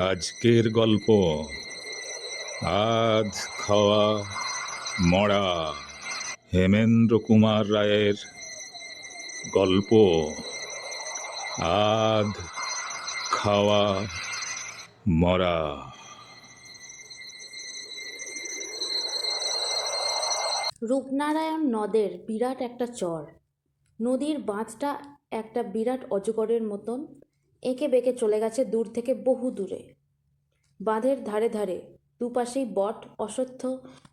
আজকের গল্প। আধ খাওয়া মরা। হেমেন্দ্র কুমার রায়ের গল্প। আধ খাওয়া মরা। রূপনারায়ণ নদের বিরাট একটা চর। নদীর বাঁধটা একটা বিরাট অজগরের মতন। এঁকে বেঁকে চলে গেছে দূর থেকে বহু দূরে। বাঁধের ধারে ধারে দুপাশেই বট, অশ্বত্থ,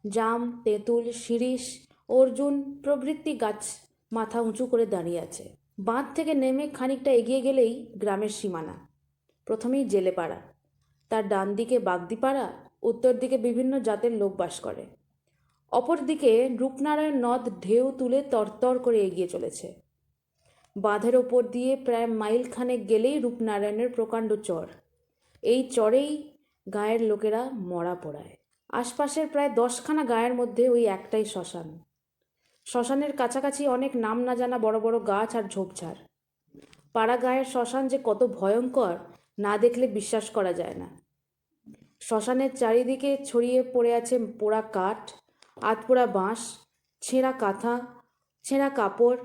জাম, তেঁতুল, শিরিষ, অর্জুন প্রভৃতি গাছ মাথা উঁচু করে দাঁড়িয়ে আছে। বাঁধ থেকে নেমে খানিকটা এগিয়ে গেলেই গ্রামের সীমানা। প্রথমেই জেলেপাড়া। তার ডান দিকে বাগদিপাড়া, উত্তর দিকে বিভিন্ন জাতের লোক বাস করে। অপরদিকে রূপনারায়ণ নদ ঢেউ তুলে তরতর করে এগিয়ে চলেছে। বাঁধের ওপর দিয়ে প্রায় মাইল খানেক গেলেই রূপনারায়ণের প্রকাণ্ড চর। এই চরেই গায়ের লোকেরা মরা পড়ায়। আশপাশের প্রায় দশখানা গায়ের মধ্যে ওই একটাই শ্মশান। শ্মশানের কাছাকাছি অনেক নাম না জানা বড় বড় গাছ আর ঝোপঝাড়। পাড়া গায়ের শ্মশান যে কত ভয়ঙ্কর, না দেখলে বিশ্বাস করা যায় না। শ্মশানের চারিদিকে ছড়িয়ে পড়ে আছে পোড়া কাঠ আতপোড়া বাঁশ, ছেঁড়া কাঁথা, ছেঁড়া কাপড়,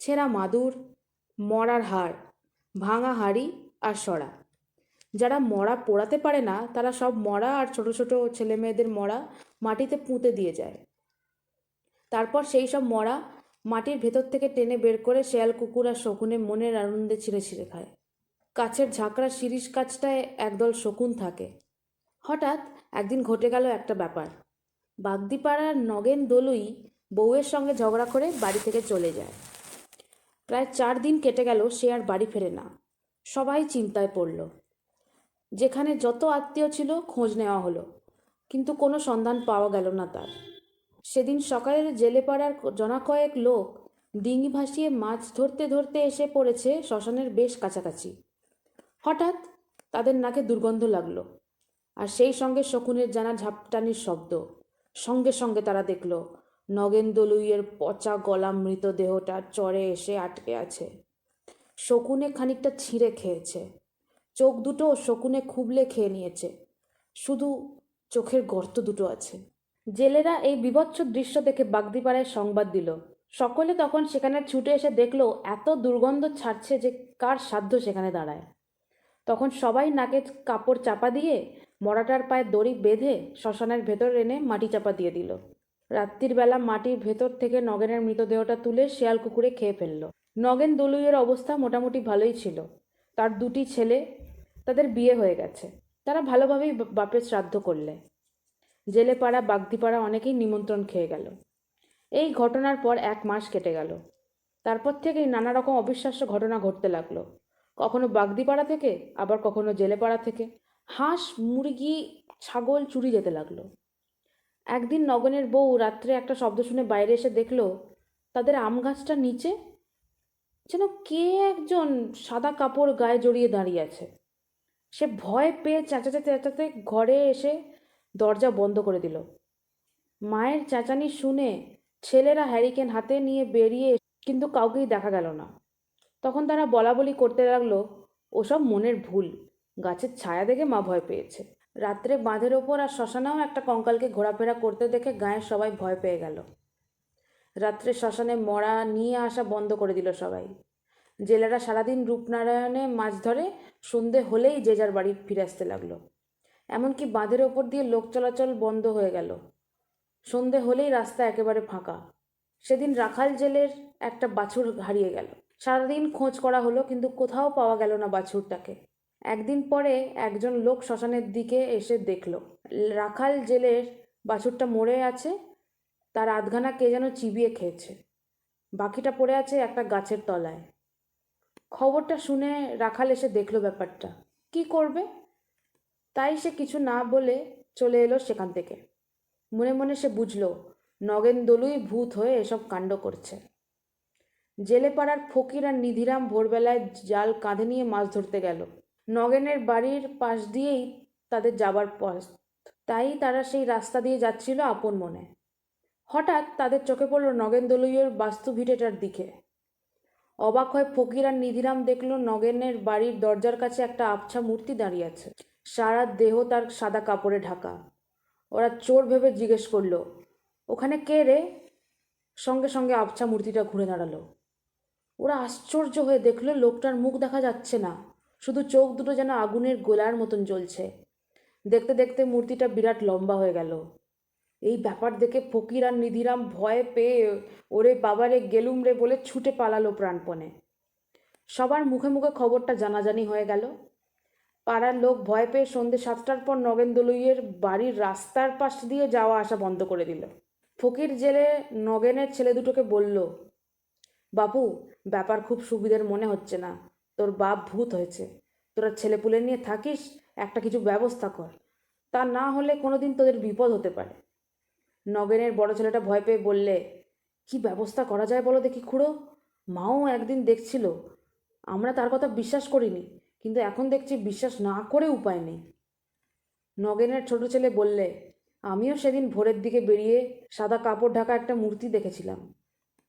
ছেঁড়া মাদুর মরার হাড়, ভাঙা হাড়ি আর সরা। যারা মরা পোড়াতে পারে না, তারা সব মরা আর ছোট ছোট ছেলে মেয়েদের মরা মাটিতে পুঁতে দিয়ে যায়। তারপর সেই সব মরা মাটির ভেতর থেকে টেনে বের করে শেয়াল, কুকুর আর শকুনে মনের আনন্দে ছিঁড়ে ছিঁড়ে খায়। কাছের ঝাঁকড়া শিরিষ কাছটায় একদল শকুন থাকে। হঠাৎ একদিন ঘটে গেল একটা ব্যাপার। বাগদিপাড়ার নগেন দলুই বউয়ের সঙ্গে ঝগড়া করে বাড়ি থেকে চলে যায়। প্রায় চার দিন কেটে গেল, সে আর বাড়ি ফেরে না। সবাই চিন্তায় পড়ল। যেখানে যত আত্মীয় ছিল, খোঁজ নেওয়া হলো। কিন্তু কোনো সন্ধান পাওয়া গেল না তার। সেদিন সকালে জেলেপাড়ার জনা কয়েক লোক ডিঙি ভাসিয়ে মাছ ধরতে ধরতে এসে পড়েছে শ্মশানের বেশ কাছাকাছি। হঠাৎ তাদের নাকে দুর্গন্ধ লাগল আর সেই সঙ্গে শকুনের জানা ঝাপটানির শব্দ। সঙ্গে সঙ্গে তারা দেখল নগেন দলুইয়ের পচা গলা মৃতদেহটা চরে এসে আটকে আছে। শকুনে খানিকটা ছিঁড়ে খেয়েছে। চোখ দুটো শকুনে খুবলে খেয়ে নিয়েছে। শুধু চোখের গর্ত দুটো আছে। জেলেরা এই বিভৎস দৃশ্য দেখে বাগদিপাড়ায় সংবাদ দিল। সকলে তখন সেখানে ছুটে এসে দেখল, এত দুর্গন্ধ ছাড়ছে যে কার সাধ্য সেখানে দাঁড়ায়। তখন সবাই নাকে কাপড় চাপা দিয়ে মরাটার পায়ে দড়ি বেঁধে শ্মশানের ভেতর এনে মাটি চাপা দিয়ে দিল। রাত্রির বেলা মাটির ভেতর থেকে নগেনের মৃতদেহটা তুলে শেয়াল কুকুরে খেয়ে ফেলল। নগেন দলুইয়ের অবস্থা মোটামুটি ভালোই ছিল। তার দুটি ছেলে, তাদের বিয়ে হয়ে গেছে। তারা ভালোভাবেই বাপের শ্রাদ্ধ করলে। জেলেপাড়া, বাগদিপাড়া অনেকেই নিমন্ত্রণ খেয়ে গেল। এই ঘটনার পর এক মাস কেটে গেল। তারপর থেকেই নানা রকম অবিশ্বাস্য ঘটনা ঘটতে লাগল। কখনো বাগদিপাড়া থেকে, আবার কখনো জেলেপাড়া থেকে। হাঁস, মুরগি, ছাগল চুরি যেতে লাগল। একদিন নগনের বউ রাত্রে একটা শব্দ শুনে বাইরে এসে দেখল, তাদের আম গাছটার নিচে যেন কে একজন সাদা কাপড় গায়ে জড়িয়ে দাঁড়িয়ে আছে। সে ভয় পেয়ে চেঁচাতে চেঁচাতে ঘরে এসে দরজা বন্ধ করে দিল। মায়ের চেঁচানি শুনে ছেলেরা হ্যারিকেন হাতে নিয়ে বেরিয়ে কিন্তু কাউকেই দেখা গেল না। তখন তারা বলা বলি করতে লাগল, ওসব মনের ভুল, গাছের ছায়া দেখে মা ভয় পেয়েছে। রাত্রে বাঁধের ওপর আর শ্মশানেও একটা কঙ্কালকে ঘোরাফেরা করতে দেখে গায়ের সবাই ভয় পেয়ে গেল। রাত্রে শ্মশানে মরা নিয়ে আসা বন্ধ করে দিল সবাই। জেলেরা সারাদিন রূপনারায়ণে মাছ ধরে, সন্ধে হলেই যে যার বাড়ি ফিরে আসতে লাগল। এমনকি বাঁধের ওপর দিয়ে লোক চলাচল বন্ধ হয়ে গেল। সন্ধে হলেই রাস্তা একেবারে ফাঁকা। সেদিন রাখাল জেলের একটা বাছুর হারিয়ে গেল। সারাদিন খোঁজ করা হলো, কিন্তু কোথাও পাওয়া গেল না বাছুরটাকে। একদিন পরে একজন লোক শ্মশানের দিকে এসে দেখল। রাখাল জেলের বাছুরটা মরে আছে, তার আধখানা কে যেন চিবিয়ে খেয়েছে। বাকিটা পড়ে আছে একটা গাছের তলায়। খবরটা শুনে রাখাল এসে দেখল ব্যাপারটা। কি করবে? তাই সে কিছু না বলে চলে এলো সেখান থেকে। মনে মনে সে বুঝলো, নগেন দলুই ভূত হয়ে এসব কাণ্ড করছে। জেলে পাড়ার ফকির আর নিধিরাম ভোরবেলায় জাল কাঁধে নিয়ে মাছ ধরতে গেল। নগেনের বাড়ির পাশ দিয়েই তাদের যাবার পথ। তাই তারা সেই রাস্তা দিয়ে যাচ্ছিল আপন মনে। হঠাৎ তাদের চোখে পড়ল নগেন দলুইয়ের বাস্তু ভিটেটার দিকে। অবাক হয়ে ফকির আর নিধিরাম দেখল নগেনের বাড়ির দরজার কাছে একটা আবছা মূর্তি দাঁড়িয়ে আছে। সারা দেহ তার সাদা কাপড়ে ঢাকা। ওরা চোর ভেবে জিজ্ঞেস করল, ওখানে কে রে? সঙ্গে সঙ্গে আবছা মূর্তিটা ঘুরে দাঁড়াল। ওরা আশ্চর্য হয়ে দেখল, লোকটার মুখ দেখা যাচ্ছে না। শুধু চোখ দুটো যেন আগুনের গোলার মতন জ্বলছে। দেখতে দেখতে মূর্তিটা বিরাট লম্বা হয়ে গেল। এই ব্যাপার দেখে ফকির আর নিধিরাম ভয় পেয়ে ওরে বাবারে গেলুম রে বলে ছুটে পালালো প্রাণপণে। সবার মুখে মুখে খবরটা জানাজানি হয়ে গেল। পাড়ার লোক ভয় পেয়ে সন্ধ্যে সাতটার পর নগেন দলুইয়ের বাড়ির রাস্তার পাশ দিয়ে যাওয়া আসা বন্ধ করে দিল। ফকির জেলে নগেনের ছেলে দুটোকে বলল, বাপু, ব্যাপার খুব সুবিধের মনে হচ্ছে না। তোর বাপ ভূত হয়েছে। তোরা ছেলেপুলে নিয়ে থাকিস, একটা কিছু ব্যবস্থা কর। তা না হলে কোনোদিন তোদের বিপদ হতে পারে। নগেনের বড় ছেলেটা ভয় পেয়ে বললে, কি ব্যবস্থা করা যায় বলো দেখি খুড়ো। মাও একদিন দেখছিল। আমরা তার কথা বিশ্বাস করিনি, কিন্তু এখন দেখছি বিশ্বাস না করে উপায় নেই। নগেনের ছোট ছেলে বললে, আমিও সেদিন ভোরের দিকে বেরিয়ে সাদা কাপড় ঢাকা একটা মূর্তি দেখেছিলাম।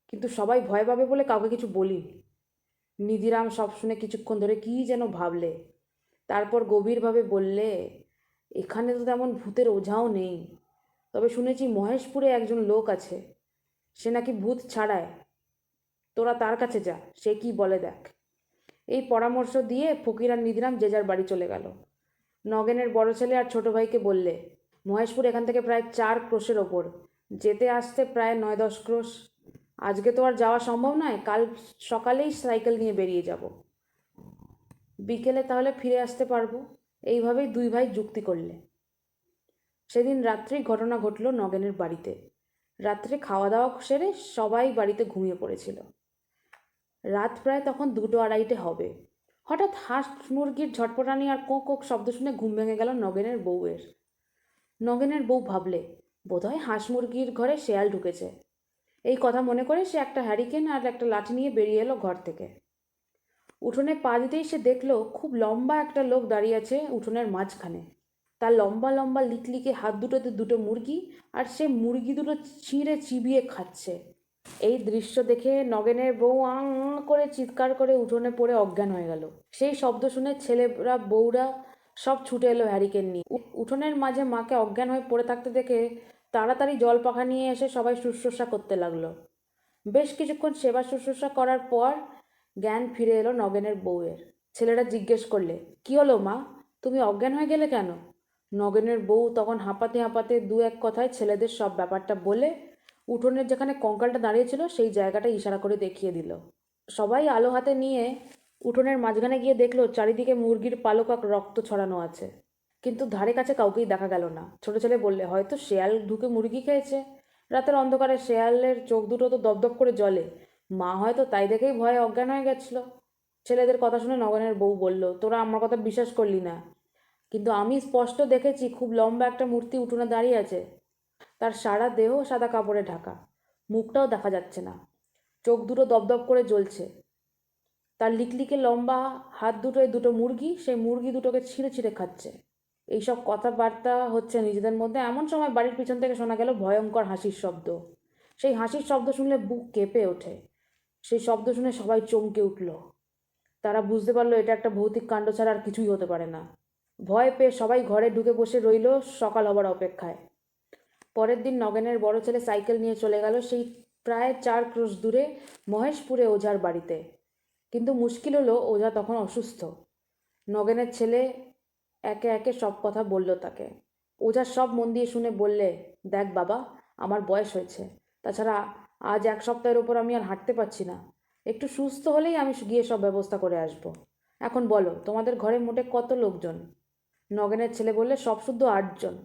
কিন্তু সবাই ভয় পাবে বলে কাউকে কিছু বলি নিধিরাম সব শুনে কিছুক্ষণ ধরে কী যেন ভাবলে। তারপর গভীরভাবে বললে, এখানে তো তেমন ভূতের ওঝাও নেই। তবে শুনেছি মহেশপুরে একজন লোক আছে। সে নাকি ভূত ছাড়ায়। তোরা তার কাছে যা, সে কি বলে দেখ। এই পরামর্শ দিয়ে ফকির আর নিধিরাম যে যার বাড়ি চলে গেল। নগেনের বড় ছেলে আর ছোট ভাইকে বললে, মহেশপুর এখান থেকে প্রায় চার ক্রোশের ওপর। যেতে আসতে প্রায় নয় দশ ক্রোশ। আজকে তো আর যাওয়া সম্ভব নয়, কাল সকালেই সাইকেল নিয়ে বেরিয়ে যাব। বিকেলে তাহলে ফিরে আসতে পারব। এইভাবেই দুই ভাই যুক্তি করলে। সেদিন রাত্রেই ঘটনা ঘটল নগেনের বাড়িতে। রাত্রে খাওয়া দাওয়া সেরে সবাই বাড়িতে ঘুমিয়ে পড়েছিল। রাত প্রায় তখন দুটো আড়াইটে হবে। হঠাৎ হাঁস মুরগির ঝটপটানি আর কোঁক কোঁক শব্দ শুনে ঘুম ভেঙে গেল নগেনের বউয়ের। নগেনের বউ ভাবলে, বোধহয় হাঁস মুরগির ঘরে শেয়াল ঢুকেছে। এই কথা মনে করে সে একটা হ্যারিকেন আর একটা লাঠি নিয়ে বেরিয়ে এলো ঘর থেকে। উঠোনে পা দিতেই সে দেখল খুব লম্বা একটা লোক দাঁড়িয়ে আছে উঠোনের মাঝখানে। তার লম্বা লম্বা লিকলিকে হাত দুটোতে দুটো মুরগি আর সে মুরগি দুটো ছিঁড়ে চিবিয়ে খাচ্ছে। এই দৃশ্য দেখে নগেনের বউ আং করে চিৎকার করে উঠোনে পড়ে অজ্ঞান হয়ে গেল। সেই শব্দ শুনে ছেলেরা, বউরা সব ছুটে এলো হ্যারিকেন নিয়ে। উঠোনের মাঝে মাকে অজ্ঞান হয়ে পড়ে থাকতে দেখে তাড়াতাড়ি জল পাখা নিয়ে এসে সবাই শুশ্রূষা করতে লাগল। বেশ কিছুক্ষণ সেবা শুশ্রূষা করার পর জ্ঞান ফিরে এলো নগেনের বউয়ের। ছেলেরা জিজ্ঞেস করলে, কি হলো মা? তুমি অজ্ঞান হয়ে গেলে কেন? নগেনের বউ তখন হাঁপাতে হাঁপাতে দু এক কথায় ছেলেদের সব ব্যাপারটা বলে উঠোনের যেখানে কঙ্কালটা দাঁড়িয়েছিল সেই জায়গাটা ইশারা করে দেখিয়ে দিল। সবাই আলো হাতে নিয়ে উঠোনের মাঝখানে গিয়ে দেখল চারিদিকে মুরগির পালক রক্ত ছড়ানো আছে। কিন্তু ধারে কাছে কাউকেই দেখা গেল না। ছোট ছেলে বললে, হয়তো শেয়াল ঢুকে মুরগি খেয়েছে। রাতের অন্ধকারে শেয়ালের চোখ দুটো তো দপদপ করে জ্বলে। মা হয়তো তাই দেখেই ভয়ে অজ্ঞান হয়ে গেছিল। ছেলেদের কথা শুনে নগেনের বউ বলল, তোরা আমার কথা বিশ্বাস করলি না। কিন্তু আমি স্পষ্ট দেখেছি খুব লম্বা একটা মূর্তি উঠোনে দাঁড়িয়ে আছে। তার সারা দেহ সাদা কাপড়ে ঢাকা। মুখটাও দেখা যাচ্ছে না। চোখ দুটো দপদপ করে জ্বলছে। তার লিকলিকে লম্বা হাত দুটোয় দুটো মুরগি, সেই মুরগি দুটোকে ছিঁড়ে ছিঁড়ে খাচ্ছে। এইসব কথাবার্তা হচ্ছে নিজেদের মধ্যে। এমন সময় বাড়ির পিছন থেকে শোনা গেল ভয়ঙ্কর হাসির শব্দ। সেই হাসির শব্দ শুনলে বুক কেঁপে ওঠে। সেই শব্দ শুনে সবাই চমকে উঠল। তারা বুঝতে পারল এটা একটা ভৌতিক কাণ্ড ছাড়া আর কিছুই হতে পারে না। ভয় পেয়ে সবাই ঘরে ঢুকে বসে রইল সকাল হবার অপেক্ষায়। পরের দিন নগেনের বড় ছেলে সাইকেল নিয়ে চলে গেল সেই প্রায় চার ক্রোশ দূরে মহেশপুরে ওঝার বাড়িতে। কিন্তু মুশকিল হলো ওঝা তখন অসুস্থ। নগেনের ছেলে একে একে সব কথা বলল তাকে। ওঝা সব মন দিয়ে শুনে বললে, দেখ বাবা, আমার বয়স হয়েছে। তাছাড়া আজ এক সপ্তাহের ওপর আমি আর হাঁটতে পারছি না। একটু সুস্থ হলেই আমি গিয়ে সব ব্যবস্থা করে আসব। এখন বলো, তোমাদের ঘরে মোটে কত লোকজন? নগেনের ছেলে বললে, সব শুদ্ধ আটজন।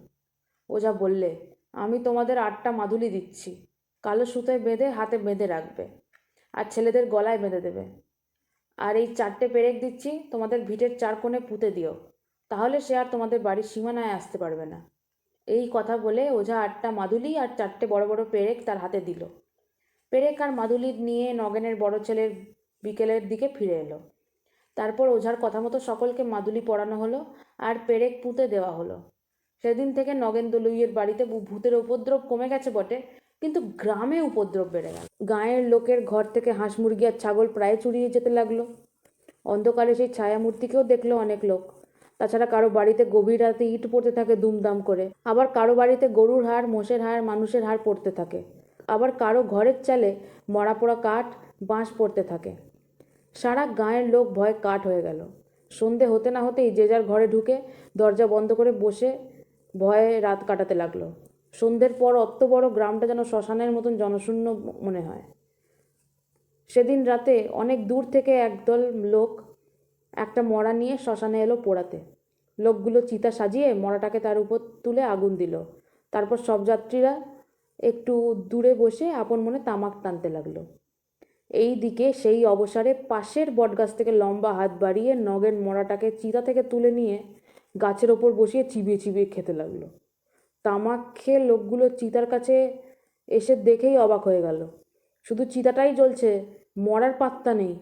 ওঝা বললে, আমি তোমাদের আটটা মাদুলি দিচ্ছি। কালো সুতোয় বেঁধে হাতে বেঁধে রাখবে আর ছেলেদের গলায় বেঁধে দেবে। আর এই চারটে পেরেক দিচ্ছি, তোমাদের ভিটের চার কোণে পুঁতে দিও। তাহলে সে আর তোমাদের বাড়ির সীমানায় আসতে পারবে না। এই কথা বলে ওঝা আটটা মাদুলি আর চারটে বড় বড় পেরেক তার হাতে দিল। পেরেক আর মাদুলি নিয়ে নগেনের বড় ছেলের বিকেলের দিকে ফিরে এলো। তারপর ওঝার কথা মতো সকলকে মাদুলি পরানো হলো আর পেরেক পুঁতে দেওয়া হলো। সেদিন থেকে নগেন দলুইয়ের বাড়িতে ভূতের উপদ্রব কমে গেছে বটে, কিন্তু গ্রামে উপদ্রব বেড়ে গেল। গাঁয়ের লোকের ঘর থেকে হাঁস মুরগি আর ছাগল প্রায় চুরিয়ে যেতে লাগল। অন্ধকারে সেই ছায়ামূর্তিকেও দেখল অনেক লোক। তাছাড়া কারও বাড়িতে গভীর রাতে ইট পড়তে থাকে দুমদাম করে। আবার কারও বাড়িতে গরুর হাড়, মোষের হাড়, মানুষের হাড় পড়তে থাকে। আবার কারও ঘরের চালে মরা পোড়া কাঠ, বাঁশ পড়তে থাকে। সারা গাঁয়ের লোক ভয় কাঠ হয়ে গেল। সন্ধে হতে না হতেই যে যার ঘরে ঢুকে দরজা বন্ধ করে বসে ভয়ে রাত কাটাতে লাগল। সন্ধ্যের পর অত বড় গ্রামটা যেন শ্মশানের মতন জনশূন্য মনে হয়। সেদিন রাতে অনেক দূর থেকে একদল লোক একটা মরা নিয়ে শ্মশানে এলো পোড়াতে। লোকগুলো চিতা সাজিয়ে মরাটাকে তার উপর তুলে আগুন দিল। তারপর সব যাত্রীরা একটু দূরে বসে আপন মনে তামাক টানতে লাগল। এই দিকে সেই অবসরে পাশের বটগাছ থেকে লম্বা হাত বাড়িয়ে নগেন মরাটাকে চিতা থেকে তুলে নিয়ে গাছের ওপর বসিয়ে চিবিয়ে চিবিয়ে খেতে লাগল। তামাক খেয়ে লোকগুলো চিতার কাছে এসে দেখেই অবাক হয়ে গেল। শুধু চিতাটাই জ্বলছে, মরার পাত্তা নেই।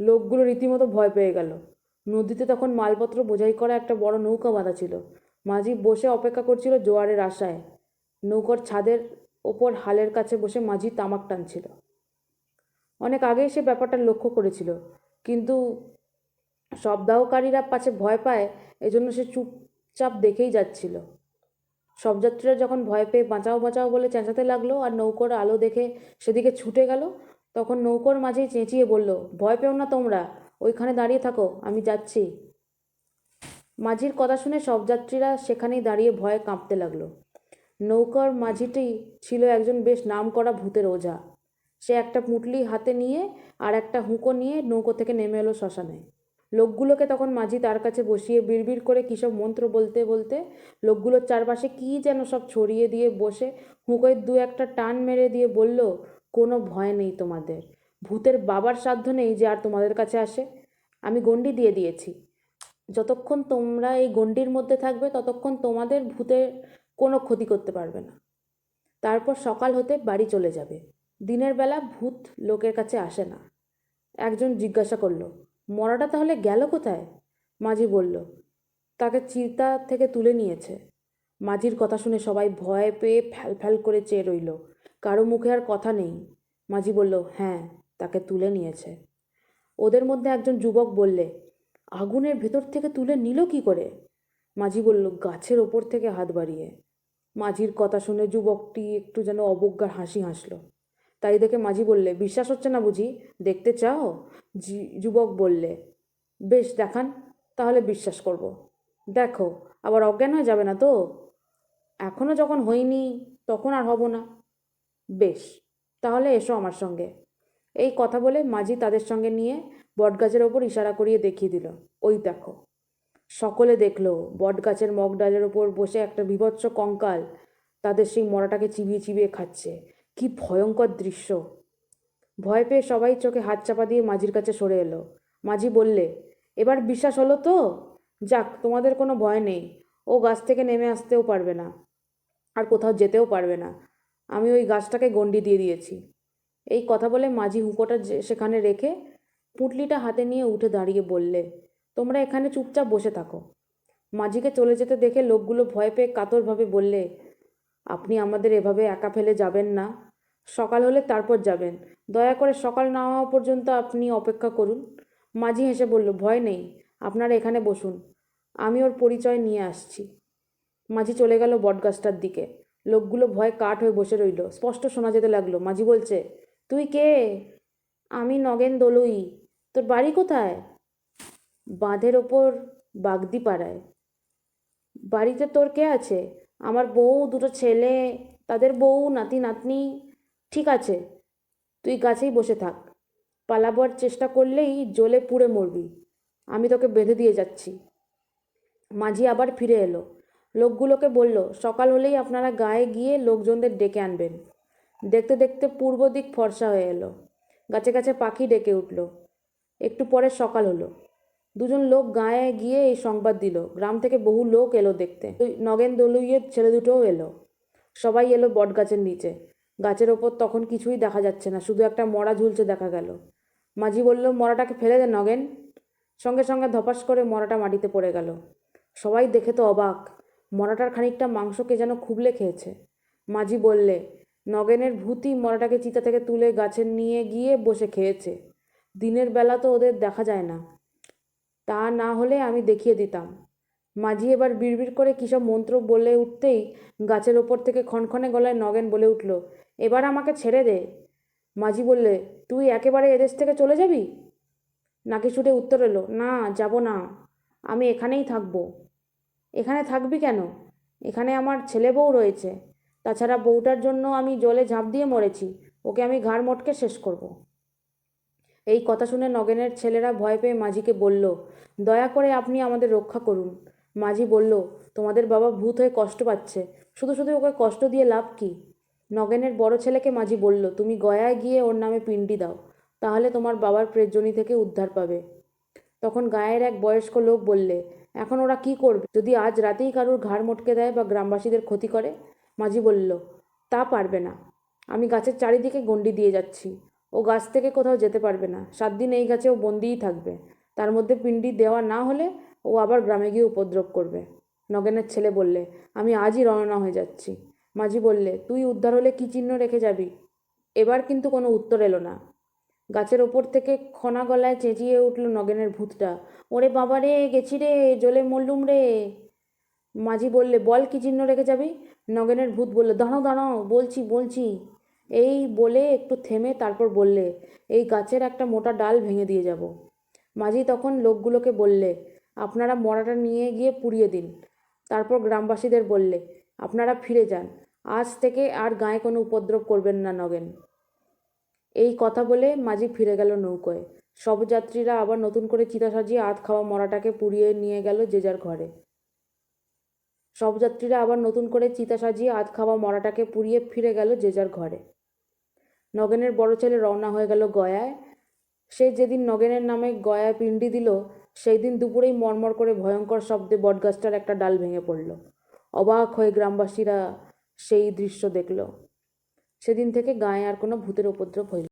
লোকগুলো রীতিমতো ভয় পেয়ে গেল। নদীতে তখন মালপত্র বোঝাই করা একটা বড় নৌকা বাঁধা ছিল। মাঝি বসে অপেক্ষা করছিল জোয়ারের আশায়। নৌকার ছাদের ওপর হালের কাছে বসে মাঝি তামাক টানছিল। অনেক আগেই সে ব্যাপারটা লক্ষ্য করেছিল, কিন্তু শবদাহকারীরা পাছে ভয় পায়, এজন্য সে চুপচাপ দেখেই যাচ্ছিল। সব যাত্রীরা যখন ভয় পেয়ে বাঁচাও বাঁচাও বলে চেঁচাতে লাগল আর নৌকোর আলো দেখে সেদিকে ছুটে গেল তখন নৌকোর মাঝেই চেঁচিয়ে বলল, ভয় পেও না তোমরা, ওইখানে দাঁড়িয়ে থাকো, আমি যাচ্ছি। মাঝির কথা শুনে সব যাত্রীরা সেখানেই দাঁড়িয়ে ভয়ে কাঁপতে লাগল। নৌকার মাঝিটি ছিল একজন বেশ নামকরা ভূতের ওঝা। সে একটা পুঁটলি হাতে নিয়ে আর একটা হুঁকো নিয়ে নৌকো থেকে নেমে এলো শ্মশানে। লোকগুলোকে তখন মাঝি তার কাছে বসিয়ে বিড়বিড় করে কী সব মন্ত্র বলতে বলতে লোকগুলোর চারপাশে কী যেন সব ছড়িয়ে দিয়ে বসে হুঁকোয় দু একটা টান মেরে দিয়ে বলল কোনো ভয় নেই তোমাদের। ভূতের বাবার সাধ্য নেই যে আর তোমাদের কাছে আসে। আমি গণ্ডি দিয়ে দিয়েছি। যতক্ষণ তোমরা এই গণ্ডির মধ্যে থাকবে, ততক্ষণ তোমাদের ভূতের কোনো ক্ষতি করতে পারবে না। তারপর সকাল হতে বাড়ি চলে যাবে। দিনের বেলা ভূত লোকের কাছে আসে না। একজন জিজ্ঞাসা করল, মরাটা তাহলে গেল কোথায়? মাঝি বলল, তাকে চিতা থেকে তুলে নিয়েছে। মাঝির কথা শুনে সবাই ভয় পেয়ে ফ্যাল ফ্যাল করে চেয়ে রইল। কারও মুখে আর কথা নেই। মাঝি বলল হ্যাঁ তাকে তুলে নিয়েছে। ওদের মধ্যে একজন যুবক বললে, আগুনের ভেতর থেকে তুলে নিল কি করে? মাঝি বলল, গাছের ওপর থেকে হাত বাড়িয়ে। মাঝির কথা শুনে যুবকটি একটু যেন অবজ্ঞার হাসি হাসল। তাই দেখে মাঝি বললে, বিশ্বাস হচ্ছে না বুঝি, দেখতে চাও? যুবক বললে, বেশ, দেখান, তাহলে বিশ্বাস করব। দেখো, আবার অজ্ঞান হয়ে যাবে না তো? এখনও যখন হইনি, তখন আর হব না। বেশ, তাহলে এসো আমার সঙ্গে। এই কথা বলে মাঝি তাদের সঙ্গে নিয়ে বটগাছের ওপর ইশারা করিয়ে দেখিয়ে দিল। ওই দেখো, সকলে দেখল বটগাছের মগডালের ওপর বসে একটা বিভৎস কঙ্কাল তাদের সেই মরাটাকে চিবিয়ে চিবিয়ে খাচ্ছে। কি ভয়ঙ্কর দৃশ্য। ভয় পেয়ে সবাই চোখে হাত চাপা দিয়ে মাঝির কাছে সরে এলো। মাঝি বললে, এবার বিশ্বাস হলো তো? যাক, তোমাদের কোনো ভয় নেই। ও গাছ থেকে নেমে আসতেও পারবে না। আর কোথাও যেতেও পারবে না। আমি ওই গাছটাকে গণ্ডি দিয়ে দিয়েছি। এই কথা বলে মাঝি হুঁকোটা সেখানে রেখে পুঁটলিটা হাতে নিয়ে উঠে দাঁড়িয়ে বললে, তোমরা এখানে চুপচাপ বসে থাকো। মাঝিকে চলে যেতে দেখে লোকগুলো ভয় পেয়ে কাতরভাবে বললে, আপনি আমাদের এভাবে একা ফেলে যাবেন না। সকাল হলে তারপর যাবেন। দয়া করে সকাল না হওয়া পর্যন্ত আপনি অপেক্ষা করুন। মাঝি হেসে বলল, ভয় নেই। আপনারা এখানে বসুন। আমি ওর পরিচয় নিয়ে আসছি। মাঝি চলে গেল বটগাছটার দিকে। লোকগুলো ভয় কাঠ হয়ে বসে রইল। স্পষ্ট শোনা যেতে লাগল, মাঝি বলছে, তুই কে? আমি নগেন দলুই। তোর বাড়ি কোথায়? বাঁধের ওপর বাগদি পাড়ায় বাড়িতে তোর কে আছে? আমার বউ, দুটো ছেলে, তাদের বউ, নাতি, নাতনি। ঠিক আছে, তুই গাছেই বসে থাক। পালাবার চেষ্টা করলেই জলে পুড়ে মরবি। আমি তোকে বেঁধে দিয়ে যাচ্ছি। মাঝি আবার ফিরে এলো। লোকগুলোকে বলল, সকাল হলেই আপনারা গায়ে গিয়ে লোকজনদের ডেকে আনবেন। দেখতে দেখতে পূর্ব দিক ফর্সা হয়ে এলো। গাছে গাছে পাখি ডেকে উঠল। একটু পরে সকাল হলো। দুজন লোক গায়ে গিয়ে এই সংবাদ দিল। গ্রাম থেকে বহু লোক এলো দেখতে। নগেন দলুইয়ের ছেলে দুটোও এলো। সবাই এলো বট গাছের নিচে। গাছের ওপর তখন কিছুই দেখা যাচ্ছে না, শুধু একটা মরা ঝুলছে দেখা গেল। মাঝি বলল, মরাটাকে ফেলে দে নগেন। সঙ্গে সঙ্গে ধপাস করে মরাটা মাটিতে পড়ে গেল। সবাই দেখে তো অবাক। মরাটার খানিকটা মাংসকে যেন খুবলে খেয়েছে। মাঝি বললে, নগেনের ভূতি মরাটাকে চিতা থেকে তুলে গাছে নিয়ে গিয়ে বসে খেয়েছে। দিনের বেলা তো ওদের দেখা যায় না। তা না হলে আমি দেখিয়ে দিতাম। মাঝি এবার বিড়বিড় করে কিসব মন্ত্র বলে উঠতেই গাছের ওপর থেকে ক্ষণক্ষণে গলায় নগেন বলে উঠল, এবার আমাকে ছেড়ে দে। মাঝি বললে, তুই একেবারে এদেশ থেকে চলে যাবি? নাকি ছুটে উত্তর এলো, না, যাব না। আমি এখানেই থাকব। এখানে থাকবি কেন? এখানে আমার ছেলে বউ রয়েছে। তাছাড়া বউটার জন্য আমি জলে ঝাঁপ দিয়ে মরেছি। ওকে আমি ঘাড় মটকে শেষ করব। এই কথা শুনে নগেনের ছেলেরা ভয় পেয়ে মাঝিকে বলল, দয়া করে আপনি আমাদের রক্ষা করুন। মাঝি বলল, তোমাদের বাবা ভূত হয়ে কষ্ট পাচ্ছে। শুধু শুধু ওকে কষ্ট দিয়ে লাভ কি? নগেনের বড় ছেলেকে মাঝি বলল, তুমি গয়ায় গিয়ে ওর নামে পিণ্ডি দাও। তাহলে তোমার বাবার প্রেতজনী থেকে উদ্ধার পাবে। তখন গায়ের এক বয়স্ক লোক বললে এখন ওরা কি করবে? যদি আজ রাতেই কারুর ঘাড় মটকে দেয় বা গ্রামবাসীদের ক্ষতি করে? মাঝি বলল, তা পারবে না। আমি গাছের চারিদিকে গণ্ডি দিয়ে যাচ্ছি। ও গাছ থেকে কোথাও যেতে পারবে না। সাত দিন এই গাছে ও বন্দিই থাকবে। তার মধ্যে পিণ্ডি দেওয়া না হলে ও আবার গ্রামে গিয়ে উপদ্রব করবে। নগেনের ছেলে বললে, আমি আজই রওনা হয়ে যাচ্ছি। মাঝি বললে, তুই উদ্ধার হলে কী চিহ্ন রেখে যাবি? এবার কিন্তু কোনো উত্তর এলো না। গাছের ওপর থেকে খনা গলায় চেঁচিয়ে উঠল নগেনের ভূতটা। ওরে বাবা রে গেছি রে, জলে মল্লুম রে। মাঝি বললে, বল, কি চিহ্ন রেখে যাবি? নগেনের ভূত বলল, দাঁড়াও দাঁড়াও, বলছি বলছি। এই বলে একটু থেমে তারপর বললে, এই গাছের একটা মোটা ডাল ভেঙে দিয়ে যাব। মাঝি তখন লোকগুলোকে বললে, আপনারা মরাটা নিয়ে গিয়ে পুড়িয়ে দিন। তারপর গ্রামবাসীদের বললে, আপনারা ফিরে যান। আজ থেকে আর গায়ে কোনো উপদ্রব করবেন না নগেন। এই কথা বলে মাঝি ফিরে গেল নৌকোয়। সব যাত্রীরা আবার নতুন করে চিতা সাজিয়ে আধ খাওয়া মরাটাকে পুড়িয়ে নিয়ে গেল যে যার ঘরে। সব যাত্রীরা আবার নতুন করে চিতা সাজিয়ে আধ খাওয়া মরাটাকে পুড়িয়ে ফিরে গেল যে যার ঘরে। নগেনের বড় ছেলে রওনা হয়ে গেল গয়ায়। সে যেদিন নগেনের নামে গয়ায় পিণ্ডি দিল সেই দিন দুপুরেই মরমর করে ভয়ঙ্কর শব্দে বটগাছটার একটা ডাল ভেঙে পড়ল। অবাক হয়ে গ্রামবাসীরা সেই দৃশ্য দেখল। সেদিন থেকে গায়ে আর কোনো ভূতের উপদ্রব হইল